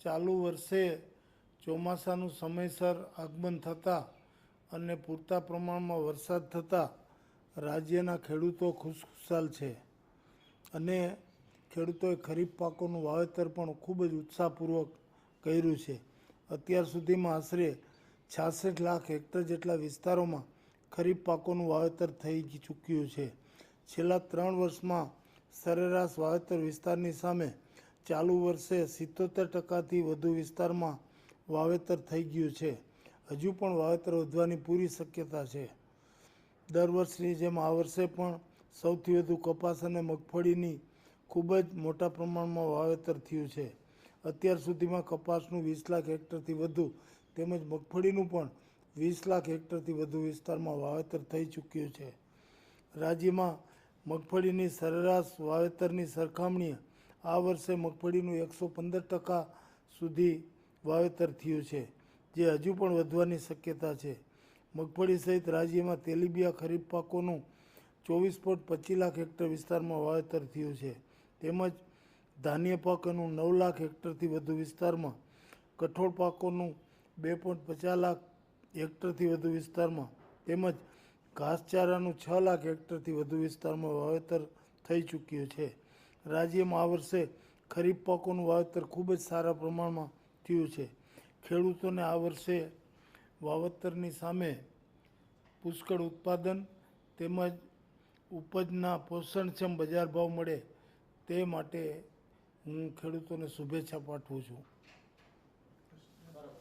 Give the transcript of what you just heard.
ચાલુ વર્ષે ચોમાસાનું સમયસર આગમન થતાં અને પૂરતા પ્રમાણમાં વરસાદ થતાં રાજ્યના ખેડૂતો ખુશખુશાલ છે. અને ખેડૂતોએ ખરીફ પાકોનું વાવેતર પણ ખૂબ જ ઉત્સાહપૂર્વક કર્યું છે. અત્યાર સુધીમાં આશરે છાસઠ લાખ હેક્ટર જેટલા વિસ્તારોમાં ખરીફ પાકોનું વાવેતર થઈ ચૂક્યું છે. છેલ્લા ત્રણ વર્ષમાં સરેરાશ વાવેતર વિસ્તારની સામે ચાલુ વર્ષે સિત્તોતેર ટકાથી વધુ વિસ્તારમાં વાવેતર થઈ ગયું છે. હજુ પણ વાવેતર વધવાની પૂરી શક્યતા છે. દર વર્ષની જેમ આ વર્ષે પણ સૌથી વધુ કપાસ અને મગફળીની ખૂબ જ મોટા પ્રમાણમાં વાવેતર થયું છે. અત્યાર સુધીમાં કપાસનું વીસ લાખ હેક્ટરથી વધુ તેમજ મગફળીનું પણ વીસ લાખ હેક્ટરથી વધુ વિસ્તારમાં વાવેતર થઈ ચૂક્યું છે. રાજ્યમાં મગફળીની સરેરાશ વાવેતરની સરખામણીએ આ વર્ષે મગફળીનું એકસો પંદર ટકા સુધી વાવેતર થયું છે, જે હજુ પણ વધવાની શક્યતા છે. મગફળી સહિત રાજ્યમાં તેલીબિયા ખરીફ પાકોનું ચોવીસ પોઈન્ટ પચીસ લાખ હેક્ટર વિસ્તારમાં વાવેતર થયું છે. તેમજ ધાન્ય પાકોનું નવ લાખ હેક્ટરથી વધુ વિસ્તારમાં, કઠોળ પાકોનું બે પોઈન્ટ પચાસ લાખ હેક્ટરથી વધુ વિસ્તારમાં, તેમજ ઘાસચારાનું છ લાખ હેક્ટરથી વધુ વિસ્તારમાં વાવેતર થઈ ચૂક્યું છે. રાજ્યમાં આ વર્ષે ખરીફ પાકોનું વાવેતર ખૂબ જ સારા પ્રમાણમાં થયું છે. ખેડૂતોને આ વર્ષે વાવેતરની સામે પુષ્કળ ઉત્પાદન તેમજ ઉપજના પોષણક્ષમ બજાર ભાવ મળે તે માટે હું ખેડૂતોને શુભેચ્છા પાઠવું છું.